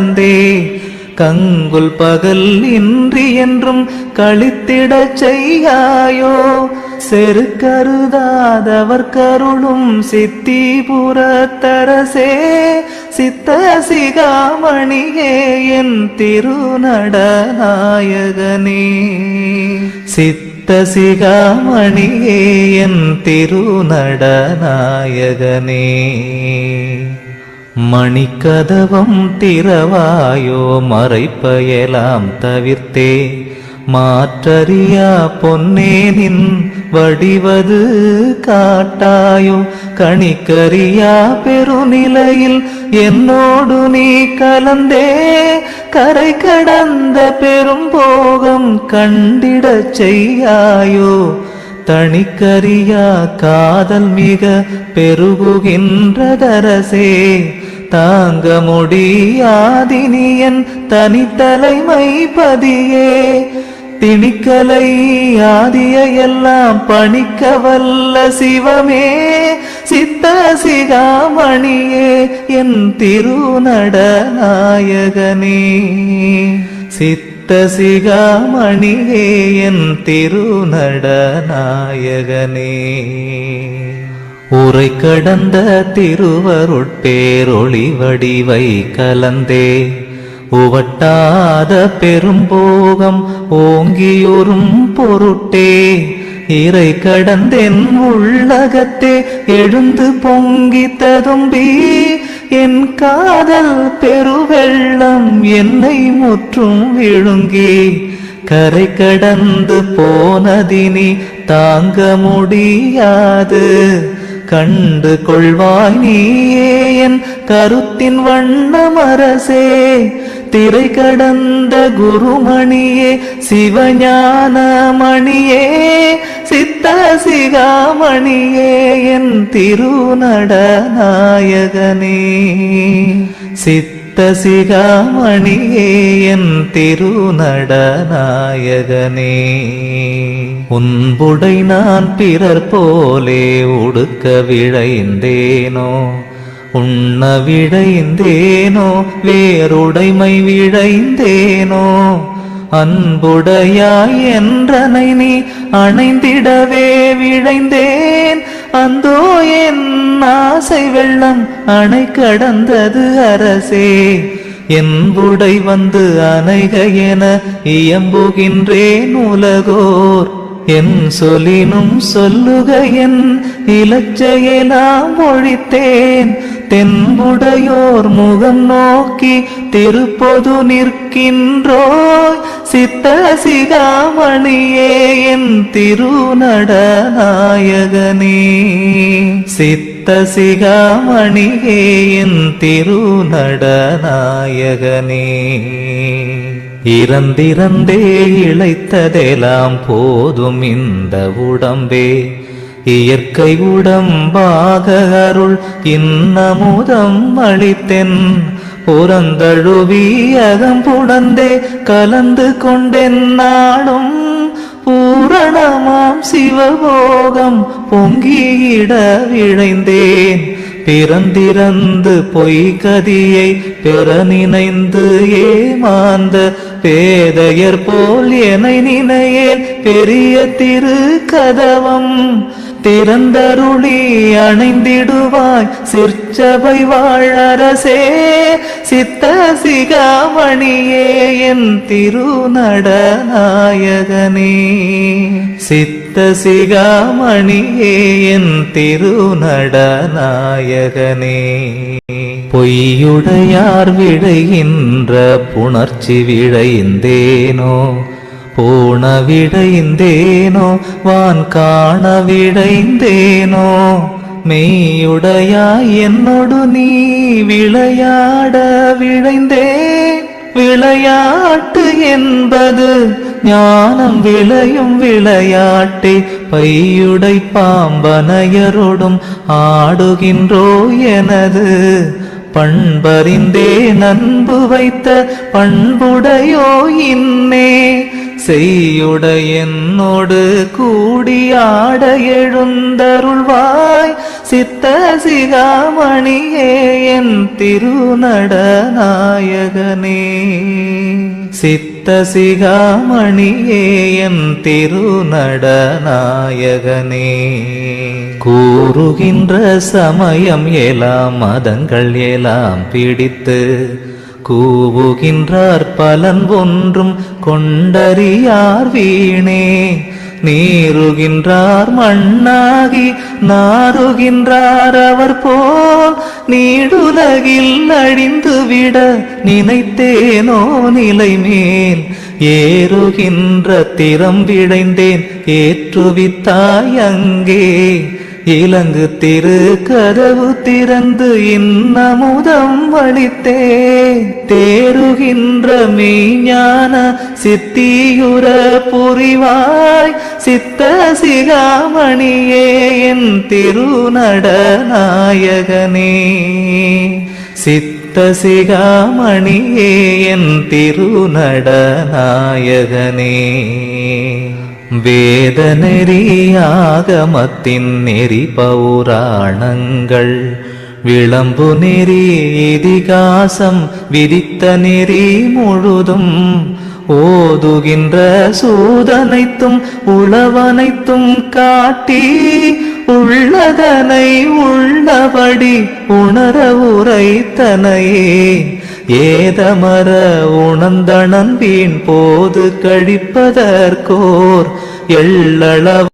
தந்தே கங்குல் பகல் இன்றி என்றும் கழித்திடச் செய்யாயோ? செரு கருதாதவர் கருளும் சித்தி புறத்தரசே சித்த சிகாமணியே என் திருநடநாயகனே. சித்த சிகாமணியே என் திருநடநாயகனே. மணிக்கதவம் திறவாயோ மறைப்பயலாம் தவிர்த்தே. மாற்றறியா பொன்னேனின் வடிவது காட்டாயோ. கணிக்கறியா பெருநிலையில் என்னோடு நீ கலந்தே. கரை கடந்த பெரும் போகம் கண்டிடச் செய்யாயோ. தணிக்கரியா காதல் மிக பெருகுகின்றதரசே. தாங்க முடியாதினியன் தனித்தலைமை பதியே. திணிக்கலை ஆதிய பணிக்க வல்ல சிவமே. சித்த சிகாமணியே என் திருநடநாயகனே. சித்த சிகாமணியே என் திருநடநாயகனே. உரை கடந்த திருவருட்பேரொளி வடிவை கலந்தே. உவட்டாத பெரும்போகம் ஓங்கியொரும் பொருட்டே. இறை கடந்தென் உள்ளகத்தே எழுந்து பொங்கி ததும்பி. என் காதல் பெருவெள்ளம் என்னை முற்றும் விழுங்கி. கரை கடந்து போனதினி தாங்க முடியாது. கண்டு கொள்வாய் நீயே என் கருத்தின் வண்ணமரசே. திரை கடந்த குருமணியே சிவஞான மணியே சித்த சிகாமணியே என் திருநடநாயகனே. சித்த சிகாமணியே என் திருநடநாயகனே. உன்புடை நான் பிறர் போலே உடுக்க விழைந்தேனோ உண்ண விழைந்தேனோ வேறுடைமை விழைந்தேனோ அன்புடையாய் என்றனை நீ அணைந்திடவே விழைந்தேன் அந்தோ என் ஆசை வெள்ளம் அணை கடந்தது அரசே. என் உடை வந்து அணைக என இயம்புகின்றேன் உலகோர். என் சொலினும் சொல்லுக என் இலச்சையெல்லாம் ஒழித்தேன். தென்புடையோர் முகம் நோக்கி திருப்பொது நிற்கின்றோய் சித்த சிகாமணியே என் திருநடநாயகனே. சித்த சிகாமணியே என் திருநடநாயகனே. இறந்திறந்தே இழைத்ததெல்லாம் போதும் இந்த உடம்பே. இயற்கை உடம்பாக அருள் இன்னமுதம் அளித்தென். புறந்தழுவி அகம்புடந்தே கலந்து கொண்டென் நாளும் பூரணமாம் சிவபோகம் பொங்கியிட விழைந்தேன். பிறந்திறந்து பொய்கதியை பெற நினைந்து ஏமாந்த பேதையர் போல் என நினையேன். பெரிய திரு கதவம் திறந்தருளி அணைந்திடுவாய். சிற்சபை வாழரசே சித்த சிகாமணியே என் திருநடநாயகனே. சித்த சிகாமணியே என் திருநடநாயகனே. பொய்யுடையார் விழைகின்ற புணர்ச்சி விழைந்தேனோ பூண விழைந்தேனோ வான் காண விழைந்தேனோ மெய்யுடையாய் என்னோடு நீ விளையாட விழைந்தேன். விளையாட்டு என்பது ஞானம் விளையும் விளையாட்டே பையுடை பாம்பனையரோடும் ஆடுகின்றோ எனது. பண்பறிந்தே நண்பு வைத்த பண்புடையோ இன்னே. செய்யுட என்னோடு கூடியாட எழுந்தருள்வாய். சித்த சிகாமணியே என் திருநடநாயகனே. சித்த சிகாமணியே என் திருநடநாயகனே. கூறுகின்ற சமயம் எலாம் மதங்கள் எலாம் பிடித்து கூவுகின்றார் பலன் ஒன்றும் கொண்டறியார் வீணே. நீருகின்றார் மண்ணாகி நாருகின்றார் அவர் போல். நீடுலகில் அழிந்துவிட நினைத்தேனோ நிலை மேல் ஏறுகின்ற திறம் விழைந்தேன் ஏற்றுவித்தாய் அங்கே. இலங்கு திரு கதவு திறந்து இன்னமுதம் வழித்தே. தேருகின்ற மெய்ஞான சித்தியுர புரிவாய். சித்த சிகாமணியே என் திருநடநாயகனே. சித்த சிகாமணியே என் திருநடநாயகனே. வேத நெறியாகமத்தின் நெறி பௌராணங்கள் விளம்பு நெறி இதிகாசம் விதித்த நெறி முழுதும் ஓதுகின்ற சூதனைத்தும் உளவனைத்தும் காட்டி உள்ளதனை உள்ளபடி உணர உரைத்தனையே. ஏதமர உணர்ந்தனன் வீண் போது கழிப்பதற்கோர் எள்ளளவ